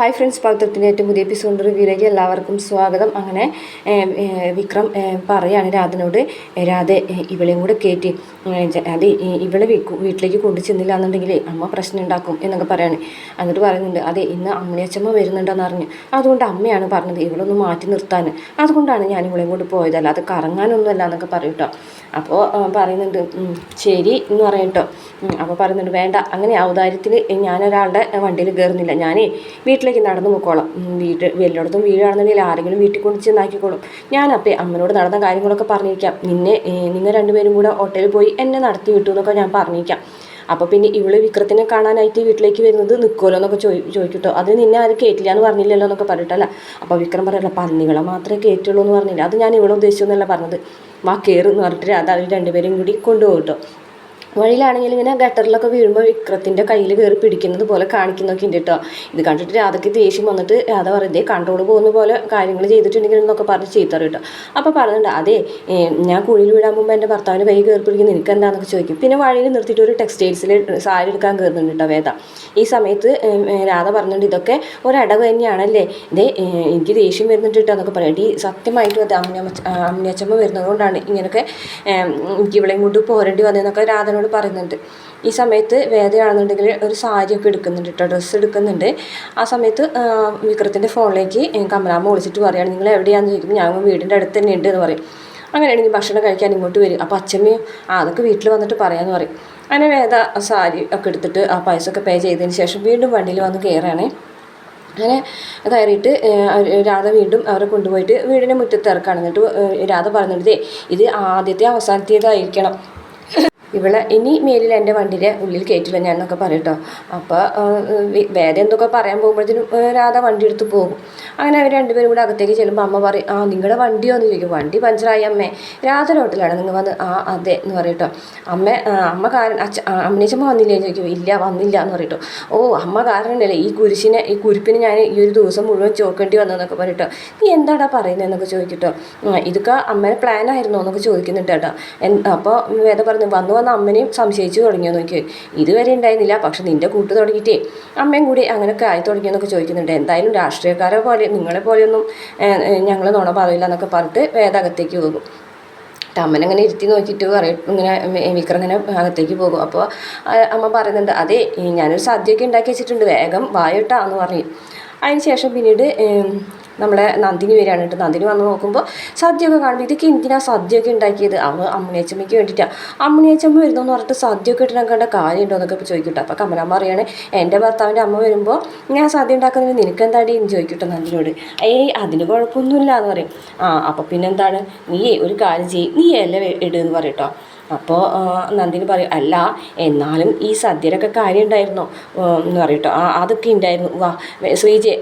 Hi friends പൗത്രത്തിന്റെ ഏറ്റവും പുതിയ episode റിവ്യൂയിലേക്ക് എല്ലാവർക്കും സ്വാഗതം. അങ്ങനെ വിക്രം പറയാണ് രാധനോട് രാധ ഇവളെയും കൂടെ കയറ്റി അത് ഇവളെ വീട്ടിലേക്ക് കൊണ്ടു ചെന്നില്ല എന്നുണ്ടെങ്കിൽ അമ്മ പ്രശ്നം ഉണ്ടാക്കും എന്നൊക്കെ പറയാണ്. എന്നിട്ട് പറയുന്നുണ്ട് അതെ ഇന്ന് അമ്മയച്ചമ്മ വരുന്നുണ്ടെന്ന് അറിഞ്ഞു. അതുകൊണ്ട് അമ്മയാണ് പറഞ്ഞത് ഇവളൊന്ന് മാറ്റി നിർത്താൻ. അതുകൊണ്ടാണ് ഞാൻ ഇവളെയും കൊണ്ട് പോയതല്ല. അത് കറങ്ങാനൊന്നുമല്ല എന്നൊക്കെ പറയും കേട്ടോ അപ്പോൾ പറയുന്നുണ്ട് "ഉം, ശരി എന്ന് പറയും കേട്ടോ അപ്പോൾ പറയുന്നുണ്ട് വേണ്ട. അങ്ങനെ ഔദാര്യത്തിൽ ഞാനൊരാളുടെ വണ്ടിയിൽ കയറുന്നില്ല ഞാൻ വീട്ടിലേക്ക് നടന്നു പോയിക്കോളാം. വീട്ട് വല്ലയിടത്തും വീഴാണെന്നുണ്ടെങ്കിൽ ആരെങ്കിലും വീട്ടിൽ കൊണ്ട് ചെന്നാക്കിക്കോളും അപ്പേ അമ്മനോട് നടന്ന കാര്യങ്ങളൊക്കെ പറഞ്ഞിരിക്കാം. നിന്നെ നിങ്ങൾ രണ്ടുപേരും കൂടെ ഹോട്ടലിൽ പോയി എന്നെ നടത്തി വിട്ടു എന്നൊക്കെ ഞാൻ പറഞ്ഞിരിക്കാം. അപ്പോൾ പിന്നെ ഇവൾ വിക്രത്തിനെ കാണാനായിട്ട് വീട്ടിലേക്ക് വരുന്നത് നിൽക്കുമല്ലോ എന്നൊക്കെ ചോദി ചോദിക്കട്ടോ. അത് നിന്നെ ആരും കേട്ടില്ല എന്ന് പറഞ്ഞില്ലല്ലോ എന്നൊക്കെ പറഞ്ഞിട്ടല്ല അപ്പോൾ വിക്രം പറയല്ല പന്നികളെ മാത്രമേ കേട്ടുള്ളൂ എന്ന് പറഞ്ഞില്ല. അത് ഞാൻ ഇവളെ ഉദ്ദേശിച്ചു എന്നല്ല പറഞ്ഞത്. വാ കയറ് എന്ന് പറഞ്ഞിട്ട് അത് അവർ രണ്ടുപേരും കൂടി കൊണ്ടുപോകും കേട്ടോ വഴിയിലാണെങ്കിൽ ഇങ്ങനെ ഗട്ടറിലൊക്കെ വീഴുമ്പോൾ വിക്രത്തിന്റെ കയ്യിൽ കയറി പിടിക്കുന്നത് പോലെ കാണിക്കുന്നൊക്കെ ഉണ്ട് കേട്ടോ. ഇത് കണ്ടിട്ട് രാധയ്ക്ക് ദേഷ്യം വന്നിട്ട് രാധ പറയുന്നത് കൺട്രോൾ പോകുന്ന പോലെ കാര്യങ്ങൾ ചെയ്തിട്ടുണ്ടെങ്കിൽ എന്നൊക്കെ പറഞ്ഞ് ചീത്തറി കേട്ടോ. അപ്പോൾ പറഞ്ഞിട്ട് അതെ ഞാൻ കുഴിയിൽ വീഴാൻ പോകുമ്പോൾ എന്റെ ഭർത്താവിന്റെ കൈ കയറി പിടിക്കുന്നത് നിനക്ക് എന്താണെന്നൊക്കെ ചോദിക്കും. പിന്നെ വഴിയിൽ നിർത്തിയിട്ട് ഒരു ടെക്സ്റ്റൈൽസിൽ സാരി എടുക്കാൻ കയറുന്നുണ്ട് കേട്ടോ വേദ. ഈ സമയത്ത് രാധ പറഞ്ഞിട്ട് ഇതൊക്കെ ഒരടവ് തന്നെയാണല്ലേ? ഇതേ എനിക്ക് ദേഷ്യം വരുന്നുണ്ട് കേട്ടോ എന്നൊക്കെ പറയാം. ഡി സത്യമായിട്ടും അമ്മ അമ്മയച്ചമ്മ വരുന്നത് കൊണ്ടാണ് ഇങ്ങനെയൊക്കെ എനിക്ക് ഇവിടെ ഇങ്ങോട്ട് പോരേണ്ടി വന്നതെന്നൊക്കെ രാധനോട് പറയുന്നുണ്ട്. ഈ സമയത്ത് വേദയാണെന്നുണ്ടെങ്കിൽ ഒരു സാരിയൊക്കെ എടുക്കുന്നുണ്ട് കേട്ടോ ഡ്രസ്സ് എടുക്കുന്നുണ്ട്. ആ സമയത്ത് വിക്രത്തിന്റെ ഫോണിലേക്ക് കമലാമ്മ വിളിച്ചിട്ട് പറയുകയാണ് നിങ്ങൾ എവിടെയാണെന്ന് ചോദിക്കുമ്പോൾ ഞങ്ങൾ വീടിന്റെ അടുത്ത് തന്നെ ഉണ്ട് എന്ന് പറയും. അങ്ങനെയാണെങ്കിൽ ഭക്ഷണം കഴിക്കാൻ ഇങ്ങോട്ട് വരും. അപ്പോൾ അച്ഛമ്മയും അതൊക്കെ വീട്ടിൽ വന്നിട്ട് പറയാമെന്ന് പറയും. അങ്ങനെ വേദ സാരി ഒക്കെ എടുത്തിട്ട് ആ പൈസ ഒക്കെ പേ ചെയ്തതിന് ശേഷം വീണ്ടും വണ്ടിയിൽ വന്ന് കയറുകയാണേ അങ്ങനെ കയറിയിട്ട് രാധ വീണ്ടും അവരെ കൊണ്ടുപോയിട്ട് വീടിന്റെ മുറ്റത്ത് ഇറക്കുകയാണ് എന്നിട്ട് രാധ പറഞ്ഞിട്ട് ഇത് ആദ്യത്തെ അവസാനത്തേതായിരിക്കണം. ഇവളെ ഇനി മേലിൽ എന്റെ വണ്ടിയുടെ ഉള്ളിൽ കയറ്റില്ല ഞാൻ എന്നൊക്കെ പറയട്ടോ അപ്പോൾ വേറെ എന്തൊക്കെ പറയാൻ പോകുമ്പോഴത്തേനും രാധ വണ്ടി എടുത്ത് പോകും. അങ്ങനെ അവർ രണ്ടുപേരും കൂടെ അകത്തേക്ക് ചെല്ലുമ്പോൾ അമ്മ പറയും ആ നിങ്ങളുടെ വണ്ടിയോ എന്ന് ചോദിക്കും വണ്ടി പഞ്ചറായി അമ്മേ. രാധ ഹോട്ടലാണ് നിങ്ങൾ വന്ന് ആ അതെ എന്ന് പറയട്ടോ അമ്മ അമ്മ കാരണം അച്ഛ അമ്മനേച്ചമ്മ വന്നില്ലേ എന്ന് ചോദിക്കും ഇല്ല വന്നില്ല എന്ന് പറയട്ടോ ഓ അമ്മ കാരണമല്ലേ ഈ കുരിശിനെ ഈ കുരിപ്പിന് ഞാൻ ഈ ഒരു ദിവസം മുഴുവൻ ചോക്കേണ്ടി വന്നതെന്നൊക്കെ പറയട്ടോ നീ എന്താടാ പറയുന്നതെന്നൊക്കെ ചോദിക്കട്ടോ ഇതൊക്കെ അമ്മയുടെ പ്ലാൻ ആയിരുന്നോ എന്നൊക്കെ ചോദിക്കുന്നുണ്ട് കേട്ടോ. അപ്പോൾ വേദ പറഞ്ഞു വന്നു വന്ന അമ്മനെയും സംശയിച്ചു തുടങ്ങിയോ നോക്കി. ഇതുവരെ ഉണ്ടായിരുന്നില്ല പക്ഷെ നിന്റെ കൂട്ട് തുടങ്ങിയിട്ടേ. അമ്മയും കൂടി അങ്ങനെയൊക്കെ ആയി തുടങ്ങിയെന്നൊക്കെ ചോദിക്കുന്നുണ്ട്. എന്തായാലും രാഷ്ട്രീയക്കാരെ പോലെ നിങ്ങളെ പോലെയൊന്നും ഞങ്ങൾ നോണ പറയില്ല എന്നൊക്കെ പറഞ്ഞിട്ട് വേദകത്തേക്ക് പോകും. അമ്മനെ ഇങ്ങനെ ഇരുത്തി നോക്കിയിട്ട് പറയും ഇങ്ങനെ വിക്രം ഇങ്ങനെ അകത്തേക്ക് പോകും. അപ്പോൾ അമ്മ പറയുന്നുണ്ട് അതെ ഞാനൊരു സദ്യയൊക്കെ ഉണ്ടാക്കി വെച്ചിട്ടുണ്ട് വേഗം വായോട്ടാ എന്ന് പറയും അതിന് ശേഷം പിന്നീട് നമ്മളെ നന്ദിനി വരികയാണ് കേട്ടോ. നന്ദിനി വന്ന് നോക്കുമ്പോൾ സദ്യയൊക്കെ കാണുമ്പോൾ ഇതൊക്കെ എന്തിനാണ് സദ്യയൊക്കെ ഉണ്ടാക്കിയത്? അവ അമ്മണിയച്ചമ്മയ്ക്ക് വേണ്ടിയിട്ടാണ് അമ്മണിയച്ചമ്മ വരുന്നതെന്ന് പറഞ്ഞിട്ട് സദ്യയൊക്കെ ഇട്ടിട്ട് കാര്യമുണ്ടോ എന്നൊക്കെ ഇപ്പോൾ ചോദിക്കട്ടെ. അപ്പോൾ കമലമ്മ അറിയാണ് എന്റെ ഭർത്താവിന്റെ അമ്മ വരുമ്പോൾ ഞാൻ സദ്യ ഉണ്ടാക്കുന്നതിന് നിനക്ക് എന്താടി എന്ന് ചോദിക്കട്ടെ നന്ദിനോട് ഏയ് അതിന് കുഴപ്പമൊന്നുമില്ല എന്ന് പറയും. ആ അപ്പോൾ പിന്നെന്താണ്? നീ ഒരു കാര്യം ചെയ്യും. നീ എല്ലാം ഇടുമെന്ന് പറയും കേട്ടോ. അപ്പോൾ നന്ദിനി പറയും അല്ല എന്നാലും ഈ സദ്യയിലൊക്കെ കാര്യം ഉണ്ടായിരുന്നോ എന്ന് പറയട്ടോ ആ അതൊക്കെ ഉണ്ടായിരുന്നു. വാ ശ്രീജെ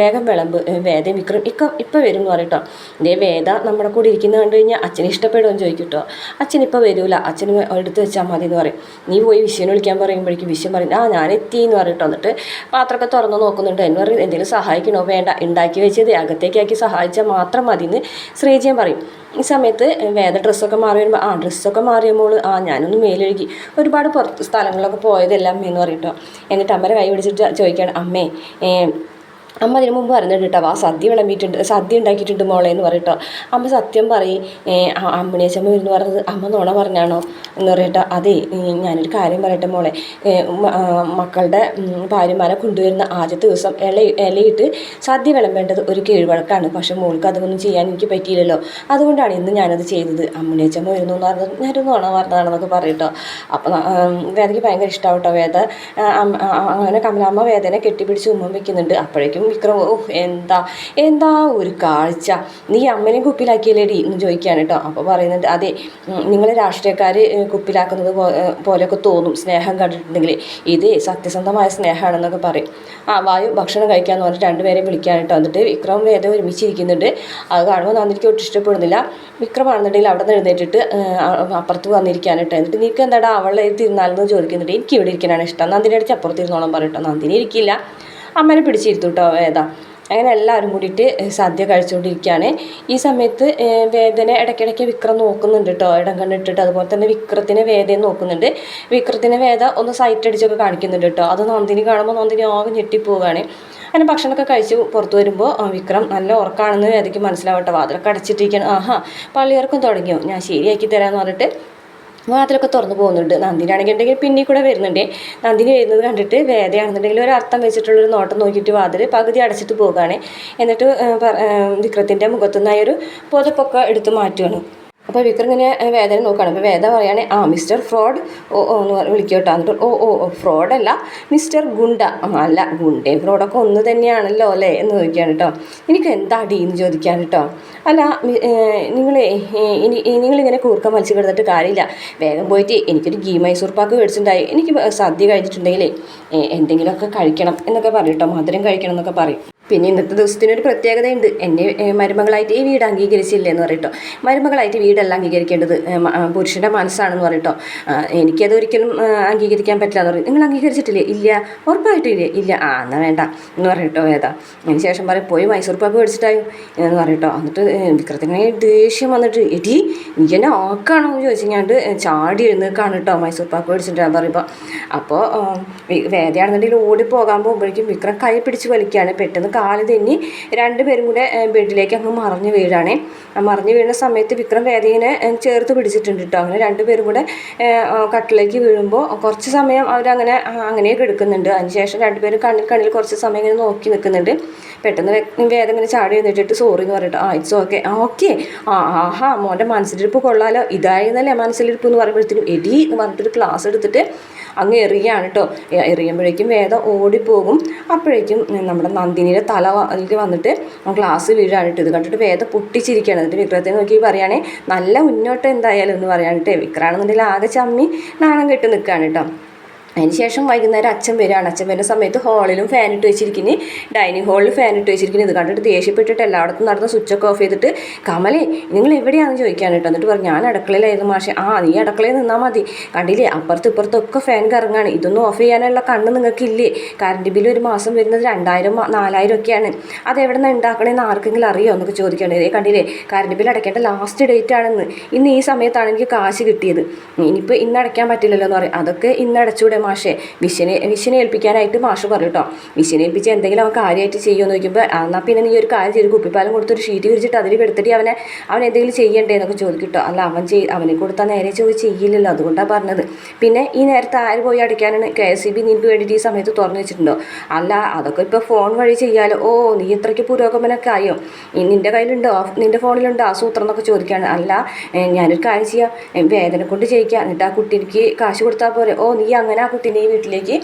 വേഗം വിളമ്പ്. വേദ വിക്രം ഇക്ക ഇപ്പം വരും എന്ന് പറയട്ടോ ഇതേ വേദ നമ്മുടെ കൂടെ ഇരിക്കുന്ന കണ്ടു കഴിഞ്ഞാൽ അച്ഛനെ ഇഷ്ടപ്പെടുമെന്ന് ചോദിക്കും കേട്ടോ അച്ഛൻ ഇപ്പോൾ വരൂല. അച്ഛന് എടുത്ത് വെച്ചാൽ മതി എന്ന് പറയും. നീ പോയി വിശ്വനെ വിളിക്കാൻ പറയുമ്പോഴേക്കും വിശ്വൻ പറയും ആ ഞാൻ എത്തി എന്ന് പറയട്ടോ എന്നിട്ട് പാത്രമൊക്കെ തുറന്ന് നോക്കുന്നുണ്ട്. എന്ന് പറയും എന്തെങ്കിലും സഹായിക്കണോ? വേണ്ട. ഉണ്ടാക്കി വെച്ചത്. അകത്തേക്കാക്കി സഹായിച്ചാൽ മാത്രം മതി എന്ന് ശ്രീജയൻ പറയും. ഈ സമയത്ത് വേദ ഡ്രസ്സൊക്കെ മാറി വരുമ്പോൾ ആ ഡ്രസ്സൊക്കെ മാറിയപ്പോൾ ആ ഞാനൊന്ന് മേലൊഴുകി. ഒരുപാട് പുറത്ത് സ്ഥലങ്ങളിലൊക്കെ പോയതെല്ലാം അമ്മയെന്ന് പറയും കേട്ടോ എന്നിട്ട് അമ്മയുടെ കൈ പിടിച്ചിട്ട് ചോദിക്കുകയാണ് അമ്മേ അമ്മ അതിന് മുമ്പ് പറഞ്ഞിട്ട് കേട്ടോ ആ സദ്യ വിളമ്പിയിട്ടുണ്ട് സദ്യ ഉണ്ടാക്കിയിട്ടുണ്ട് മോളെ എന്ന് പറയട്ടോ അമ്മ സത്യം പറയും അമ്മണിയച്ചമ്മ വരുന്നു പറഞ്ഞത് അമ്മ നോണ പറഞ്ഞാണോ? എന്ന് പറയട്ടോ. അതെ ഞാനൊരു കാര്യം പറയട്ടെ മോളെ മക്കളുടെ ഭാര്യമാരെ കൊണ്ടുവരുന്ന ആദ്യത്തെ ദിവസം ഇല ഇലയിട്ട് സദ്യ വിളമ്പേണ്ടത് ഒരു കീഴ്വഴക്കാണ്. പക്ഷെ മോൾക്ക് അതൊന്നും ചെയ്യാൻ എനിക്ക് പറ്റിയില്ലല്ലോ. അതുകൊണ്ടാണ് ഇന്ന് ഞാനത് ചെയ്തത്. അമ്മണിയച്ചമ്മ വരുന്നു എന്ന് പറഞ്ഞത് ഞാനൊരു നോണ പറഞ്ഞതാണെന്നൊക്കെ പറയട്ടോ. അപ്പം വേദയ്ക്ക് ഭയങ്കര ഇഷ്ടമാവട്ടോ വേദ. അങ്ങനെ കമലാമ്മ വേദനെ കെട്ടിപ്പിടിച്ച് ഉമ്മ വെക്കുന്നുണ്ട്. അപ്പോഴേക്കും വിക്രം ഓ എന്താ എന്താ ഒരു കാഴ്ച. നീ അമ്മനെ കുപ്പിലാക്കിയല്ലേടി എന്ന് ചോദിക്കുകയാണ് കേട്ടോ. അപ്പോൾ പറയുന്നുണ്ട് അതെ നിങ്ങൾ രാഷ്ട്രീയക്കാർ കുപ്പിലാക്കുന്നത് പോലെയൊക്കെ തോന്നും. സ്നേഹം കണ്ടിട്ടുണ്ടെങ്കിൽ ഇത് സത്യസന്ധമായ സ്നേഹമാണെന്നൊക്കെ പറയും. ആ വായു ഭക്ഷണം കഴിക്കാമെന്ന് പറഞ്ഞിട്ട് രണ്ടുപേരെ വിളിക്കാൻ കേട്ടോ. എന്നിട്ട് വിക്രം വേദ ഒരുമിച്ചിരിക്കുന്നുണ്ട്. അത് കാണുമ്പോൾ നന്നിരിക്കും ഒട്ടും ഇഷ്ടപ്പെടുന്നില്ല. വിക്രമാണെന്നുണ്ടെങ്കിൽ അവിടെ നിന്ന് എഴുന്നേറ്റിട്ട് അപ്പുറത്ത് വന്നിരിക്കാൻ കേട്ടോ. എന്നിട്ട് നിനക്ക് എന്താടാ അവളെ തിരുന്നാലെന്ന് ചോദിക്കുന്നുണ്ട്. എനിക്ക് ഇവിടെ ഇരിക്കാനാണ് ഇഷ്ടം. നന്ദിനി അടിച്ച് അപ്പുറത്ത് ഇരുന്നോളം പറയട്ടോ നന്ദിനി ഇരിക്കില്ല. അമ്മനെ പിടിച്ചിരുത്തു കേട്ടോ വേദ അങ്ങനെ എല്ലാവരും കൂടിയിട്ട് സദ്യ കഴിച്ചുകൊണ്ടിരിക്കുകയാണ് ഈ സമയത്ത് വേദന ഇടയ്ക്കിടയ്ക്ക് വിക്രം നോക്കുന്നുണ്ട് കേട്ടോ ഇടം കണ്ടിട്ടിട്ട് അതുപോലെ തന്നെ വിക്രത്തിനെ വേദയും നോക്കുന്നുണ്ട്. വിക്രത്തിനെ വേദ ഒന്ന് സൈറ്റ് അടിച്ചൊക്കെ കാണിക്കുന്നുണ്ട് കേട്ടോ അത് നന്ദിനി കാണുമ്പോൾ നന്ദിനി ആകെ ഞെട്ടിപ്പോവുകയാണ് അങ്ങനെ ഭക്ഷണമൊക്കെ കഴിച്ച് പുറത്തു വരുമ്പോൾ വിക്രം നല്ല ഉറക്കാണെന്ന് വേദയ്ക്ക് മനസ്സിലാവട്ടെ. വാതിലൊക്കെ അടച്ചിട്ടിരിക്കണം. ആഹാ പള്ളിയർക്കും തുടങ്ങിയോ? ഞാൻ ശരിയാക്കി തരാമെന്ന് പറഞ്ഞിട്ട് വാതിലൊക്കെ തുറന്നു പോകുന്നുണ്ട്. നന്ദിനാണെങ്കിൽ ഉണ്ടെങ്കിൽ പിന്നിൽ കൂടെ വരുന്നുണ്ട്. നന്ദിനി വരുന്നത് കണ്ടിട്ട് വേദയാണെന്നുണ്ടെങ്കിൽ ഒരു അർത്ഥം വെച്ചിട്ടുള്ളൊരു നോട്ടം നോക്കിയിട്ട് വാതിൽ പകുതി അടച്ചിട്ട് പോകുകയാണ് എന്നിട്ട് വിക്രത്തിന്റെ മുഖത്തുനിന്നായി ഒരു പുതപ്പൊക്കെ എടുത്ത് മാറ്റുകയാണ് അപ്പോൾ വിക്രം ഇങ്ങനെ വേദന നോക്കുകയാണ് അപ്പോൾ വേദ പറയുകയാണെങ്കിൽ ആ മിസ്റ്റർ ഫ്രോഡ് ഓ ഓ എന്ന് വിളിക്കുക കേട്ടോ എന്നിട്ട് ഓ ഓ ഫ്രോഡല്ല മിസ്റ്റർ ഗുണ്ട. അല്ല ഗുണ്ടയും ഫ്രോഡൊക്കെ ഒന്ന് തന്നെയാണല്ലോ അല്ലേ എന്ന് ചോദിക്കുകയാണ് കേട്ടോ എനിക്ക് എന്താ എന്ന് ചോദിക്കാൻ കേട്ടോ അല്ല നിങ്ങളെ ഇനി നിങ്ങളിങ്ങനെ കൂർക്കം വലിച്ചു കിടന്നിട്ട് കാര്യമില്ല. വേഗം പോയിട്ട് എനിക്കൊരു ഗീ മൈസൂർ പാക്ക് മേടിച്ചിട്ടുണ്ടായി. എനിക്ക് സദ്യ കഴിച്ചിട്ടുണ്ടെങ്കിലേ എന്തെങ്കിലുമൊക്കെ കഴിക്കണം എന്നൊക്കെ പറയും കേട്ടോ മധുരം കഴിക്കണം എന്നൊക്കെ പറയും. പിന്നെ ഇന്നത്തെ ദിവസത്തിനൊരു പ്രത്യേകതയുണ്ട്. എന്നെ മരുമകളായിട്ട് ഈ വീട് അംഗീകരിച്ചില്ല എന്ന് പറയട്ടോ. മരുമകളായിട്ട് വീടല്ല അംഗീകരിക്കേണ്ടത് പുരുഷന്റെ മനസ്സാണെന്ന് പറയട്ടോ. എനിക്കത് ഒരിക്കലും അംഗീകരിക്കാൻ പറ്റില്ല എന്ന് പറയും. നിങ്ങൾ അംഗീകരിച്ചിട്ടില്ലേ? ഇല്ല. ഉറപ്പായിട്ടും ഇല്ലേ. ഇല്ല ആ എന്നാൽ വേണ്ട. എന്ന് പറയട്ടോ വേദ. അതിന് ശേഷം പറയും പോയി മൈസൂർ പാക്ക് മേടിച്ചിട്ടായോ? എന്ന് പറയട്ടോ. എന്നിട്ട് വിക്രത്തിനെ ദേഷ്യം വന്നിട്ട് എടി നീ എന്നെ ആക്കാണോ? എന്ന് ചോദിച്ചു ഞാൻ ചാടി എഴുന്നേക്കാണ് കേട്ടോ മൈസൂർ പാക്ക് മേടിച്ചിട്ടാന്ന് പറയുമ്പോൾ അപ്പോൾ വേദയാണെന്നുണ്ടെങ്കിൽ ഓടി പോകാൻ പോകുമ്പോഴേക്കും വിക്രം കൈ പിടിച്ച് വലിക്കുകയാണ് പെട്ടെന്ന് കാൽ തെന്നി രണ്ടുപേരും കൂടെ ബെഡിലേക്ക് അങ്ങ് മറിഞ്ഞു വീഴാണേ. മറിഞ്ഞു വീഴുന്ന സമയത്ത് വിക്രം വേദിയെ ചേർത്ത് പിടിച്ചിട്ടുണ്ട് കേട്ടോ അങ്ങനെ രണ്ടുപേരും കൂടെ കട്ടിലേക്ക് വീഴുമ്പോൾ കുറച്ച് സമയം അവരങ്ങനെ അങ്ങനെ കിടക്കുന്നുണ്ട് അതിനുശേഷം രണ്ടുപേരും കണ്ണിൽ കണ്ണിൽ കുറച്ച് സമയം ഇങ്ങനെ നോക്കി നിൽക്കുന്നുണ്ട്. പെട്ടെന്ന് വേദം ഇങ്ങനെ ചാടി എഴുന്നേറ്റിട്ട് സോറി എന്ന് പറഞ്ഞിട്ട് ആ ഇറ്റ്സ് ഓക്കെ ആ ഓക്കെ ആ ആഹാ മോന്റെ മനസ്സിലിരിപ്പ് കൊള്ളാലോ. ഇതായിരുന്നല്ലേ മനസ്സിലിരിപ്പ് എന്ന് പറയുമ്പോഴത്തേക്കും എടി എന്ന് പറഞ്ഞിട്ടൊരു ക്ലാസ് എടുത്തിട്ട് അങ്ങ് എറിയാണ് കേട്ടോ എറിയുമ്പോഴേക്കും വേദം ഓടിപ്പോകും. അപ്പോഴേക്കും നമ്മുടെ നന്ദിനിയുടെ തല അതിലേക്ക് വന്നിട്ട് ഗ്ലാസ് വീഴാണ് ഇത് കണ്ടിട്ട് വേദം പൊട്ടിച്ചിരിക്കുകയാണ്. എന്നിട്ട് വിക്രത്തെ നോക്കി പറയുകയാണെങ്കിൽ നല്ല മുന്നോട്ട് എന്തായാലും എന്ന് പറയാനിട്ട് വിക്രാണെന്നുണ്ടെങ്കിൽ ആകെ ചമ്മി നാണം കെട്ട് നിൽക്കുകയാണ് കേട്ടോ അതിന് ശേഷം വൈകുന്നേരം അച്ഛൻ വരികയാണ്. അച്ഛൻ വരുന്ന സമയത്ത് ഹാളിലും ഫാൻ ഇട്ട് വെച്ചിരിക്കുന്നു. ഡൈനിങ് ഹാളിൽ ഫാൻ ഇട്ട് വെച്ചിരിക്കുന്നു. ഇത് കണ്ടിട്ട് ദേഷ്യപ്പെട്ടിട്ട് എല്ലായിടത്തും നടന്ന് സ്വിച്ച് ഒക്കെ ഓഫ് ചെയ്തിട്ട് കമലേ നിങ്ങൾ എവിടെയാണെന്ന് ചോദിക്കാൻ കേട്ടോ എന്നിട്ട് പറഞ്ഞു ഞാൻ അടുക്കളയിലായിരുന്നു മാഷെ. ആ നീ അടുക്കളയിൽ നിന്നാൽ മതി. കണ്ടില്ലേ അപ്പുറത്ത് ഇപ്പുറത്തൊക്കെ ഫാൻ കറങ്ങാണ്. ഇതൊന്നും ഓഫ് ചെയ്യാനുള്ള കണ്ണ് നിങ്ങൾക്കില്ലേ? കറണ്ട് ബില്ല് ഒരു മാസം വരുന്നത് രണ്ടായിരം നാലായിരം ഒക്കെയാണ്. അത് എവിടെ നിന്ന് ഉണ്ടാക്കണമെന്ന് ആർക്കെങ്കിലും അറിയോ എന്നൊക്കെ ചോദിക്കുകയാണ്. ഇതേ കണ്ടില്ലേ കറണ്ട് ബില്ല് അടയ്ക്കേണ്ട ലാസ്റ്റ് ഡേറ്റ് ആണെന്ന്. ഇന്ന് ഈ സമയത്താണ് എനിക്ക് കാശ് കിട്ടിയത്. ഇനിയിപ്പോൾ ഇന്ന് അടയ്ക്കാൻ പറ്റില്ലല്ലോ എന്ന് പറയും. അതൊക്കെ ഇന്ന് അടച്ചുകൂടെ മാഷെ വിശ്വനെ വിശ്വനെ ഏൽപ്പിക്കാനായിട്ട് മാഷ് പറഞ്ഞു കേട്ടോ വിഷനെ ഏൽപ്പിച്ച് എന്തെങ്കിലും അവൻ കാര്യമായിട്ട് ചെയ്യുമെന്ന് ചോദിക്കുമ്പോൾ എന്നാൽ പിന്നെ നീ ഒരു കാര്യം ചെയ്ത് കുപ്പിപ്പാലം കൊടുത്തൊരു ഷീറ്റ് വിരിച്ചിട്ട് അതിൽ എടുത്തിട്ട് അവനെ അവൻ എന്തെങ്കിലും ചെയ്യണ്ടേ എന്നൊക്കെ ചോദിക്കട്ടോ അല്ല അവൻ ചെയ് അവനെ കൊടുത്താൽ നേരെ ചോദിച്ച് ചെയ്യില്ലല്ലോ അതുകൊണ്ടാണ് പറഞ്ഞത്. പിന്നെ ഈ നേരത്തെ ആര് പോയി അടിക്കാനാണ് കെ എസ് സി ബി നിനക്ക് വേണ്ടിയിട്ട് ഈ സമയത്ത് തുറന്നു വെച്ചിട്ടുണ്ടോ? അല്ല അതൊക്കെ ഇപ്പോൾ ഫോൺ വഴി ചെയ്യാലോ. ഓ നീ ഇത്രയ്ക്ക് പുരോഗമനമൊക്കെ ആയോ? നിന്റെ കയ്യിലുണ്ടോ? നിന്റെ ഫോണിലുണ്ടോ? ആ സൂത്രം എന്നൊക്കെ ചോദിക്കുകയാണ് അല്ല ഞാനൊരു കാര്യം ചെയ്യാം. വേദന കൊണ്ട് ചെയ്യിക്കുക എന്നിട്ട് ആ കുട്ടിക്ക് കാശ് കൊടുത്താൽ പോരെ. ഓ നീ അങ്ങനെ കുട്ടീനെ ഈ വീട്ടിലേക്ക്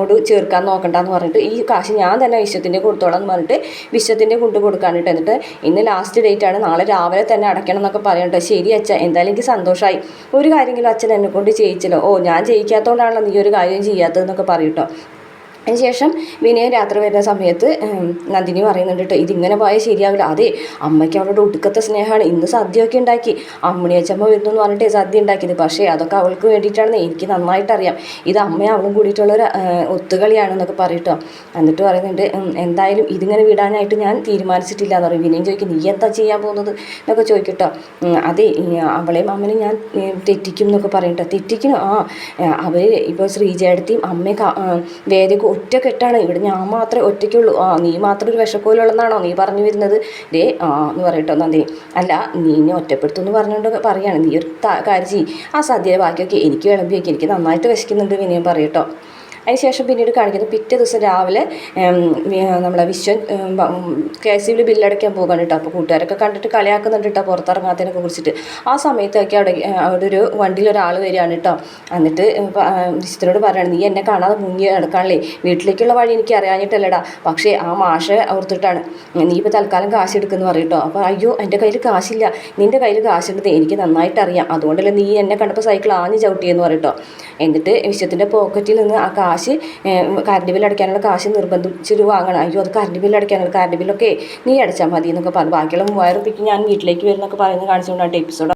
ഓട് ചേർക്കാൻ നോക്കണ്ട എന്ന് പറഞ്ഞിട്ട് ഈ കാശ് ഞാൻ തന്നെ വിശ്വത്തിന്റെ കൊടുത്തോളാം എന്ന് പറഞ്ഞിട്ട് വിശ്വത്തിന്റെ കൊണ്ട് കൊടുക്കാനിട്ട് എന്നിട്ട് ഇന്ന് ലാസ്റ്റ് ഡേറ്റ് ആണ് നാളെ രാവിലെ തന്നെ അടയ്ക്കണം എന്നൊക്കെ പറയണ്ട. ശരി അച്ഛ എന്തായാലും എനിക്ക് സന്തോഷമായി ഒരു കാര്യമെങ്കിലും അച്ഛൻ എന്നെ കൊണ്ട് ചെയ്യിച്ചല്ലോ. ഓ ഞാൻ ജയിക്കാത്തതുകൊണ്ടാണല്ലോ നീ ഒരു കാര്യം ചെയ്യാത്തതെന്നൊക്കെ പറയൂട്ടോ അതിനുശേഷം വിനയൻ രാത്രി വരുന്ന സമയത്ത് നന്ദിനി പറയുന്നുണ്ട് കേട്ടോ ഇതിങ്ങനെ പോയാൽ ശരിയാവില്ല. അതെ അമ്മയ്ക്ക് അവളുടെ ഒടുക്കത്തെ സ്നേഹമാണ്. ഇന്ന് സദ്യയൊക്കെ ഉണ്ടാക്കി. അമ്മണിയച്ചമ്മ വരുന്നു എന്ന് പറഞ്ഞിട്ട് സദ്യ ഉണ്ടാക്കിയത്. പക്ഷേ അതൊക്കെ അവൾക്ക് വേണ്ടിയിട്ടാണെന്ന് എനിക്ക് നന്നായിട്ട് അറിയാം ഇത് അമ്മയും അവളും കൂടിയിട്ടുള്ളൊരു ഒത്തുകളിയാണെന്നൊക്കെ പറയട്ടോ എന്നിട്ട് പറയുന്നുണ്ട് എന്തായാലും ഇതിങ്ങനെ വിടാനായിട്ട് ഞാൻ തീരുമാനിച്ചിട്ടില്ല എന്ന് പറയും. വിനയം ചോദിക്കും നീ എന്താ ചെയ്യാൻ പോകുന്നത്? എന്നൊക്കെ ചോദിക്കട്ടോ അതെ അവളെയും അമ്മനും ഞാൻ തെറ്റിക്കും എന്നൊക്കെ പറയട്ടോ തെറ്റിക്കണോ ആ അവർ ഇപ്പോൾ ശ്രീജയടത്തെയും അമ്മയൊക്കെ വേദയൊക്കെ ഒറ്റക്കെട്ടാണ്. ഇവിടെ ഞാൻ മാത്രമേ ഒറ്റയ്ക്കുള്ളൂ. ആ നീ മാത്രം ഒരു വിഷക്കോലുള്ളതെന്നാണോ നീ പറഞ്ഞു വരുന്നത്? ദേ ആ എന്ന് പറയട്ടോ നന്ദി. അല്ല നീ എന്നെ ഒറ്റപ്പെടുത്തുമെന്ന് പറഞ്ഞുകൊണ്ട് പറയാണ്. നീ ഒരു കാര്യം ചെയ്യും. ആ സദ്യയുടെ ബാക്കിയൊക്കെ എനിക്ക് വിളമ്പിയൊക്കെ. എനിക്ക് നന്നായിട്ട് വിശക്കുന്നുണ്ട് വിനയം പറയട്ടോ. അതിനുശേഷം പിന്നീട് കാണിക്കുന്നത് പിറ്റേ ദിവസം രാവിലെ നമ്മളെ വിശ്വൻ കെ എസ് സിയിൽ ബില്ലടയ്ക്കാൻ പോകാൻ കേട്ടോ അപ്പോൾ കൂട്ടുകാരൊക്കെ കണ്ടിട്ട് കളിയാക്കുന്നുണ്ട് കേട്ടോ പുറത്തിറങ്ങാത്തതിനൊക്കെ കുറിച്ചിട്ട്. ആ സമയത്തൊക്കെ അവിടെ അവിടെ ഒരു വണ്ടിയിൽ ഒരാൾ വരികയാണ് കേട്ടോ എന്നിട്ട് വിശ്വത്തിനോട് പറയുകയാണ് നീ എന്നെ കാണാതെ മുങ്ങി നടക്കാണല്ലേ? വീട്ടിലേക്കുള്ള വഴി എനിക്ക് അറിയാഞ്ഞിട്ടല്ലടാ. പക്ഷേ ആ മാഷെ ഓർത്തിട്ടാണ്. നീ ഇപ്പോൾ തൽക്കാലം കാശ് എടുക്കുമെന്ന് പറയും അപ്പോൾ അയ്യോ എന്റെ കയ്യിൽ കാശില്ല. നിന്റെ കയ്യിൽ കാശുണ്ടെന്ന് എനിക്ക് നന്നായിട്ട് അറിയാം. അതുകൊണ്ടല്ലേ നീ എന്നെ കണ്ടപ്പോൾ സൈക്കിൾ ആഞ്ഞ് ചവിട്ടിയെന്ന് പറയും എന്നിട്ട് വിശ്വത്തിന്റെ പോക്കറ്റിൽ നിന്ന് ആ കാശ് കറണ്ട് ബില്ല് അടയ്ക്കാനുള്ള കാശ് നിർബന്ധിച്ചിട്ട് വാങ്ങണം. അയ്യോ അത് കറണ്ട് ബില്ല് അടയ്ക്കാനുള്ള കറണ്ട് ബില്ലൊക്കെ നീ അടച്ചാൽ മതി എന്നൊക്കെ പറഞ്ഞു. ബാക്കിയുള്ള മൂവായിരം റുപ്യക്ക് ഞാൻ വീട്ടിലേക്ക് വരുന്നൊക്കെ പറയുന്നത് കാണിച്ചുകൊണ്ടാണ് എപ്പിസോഡ്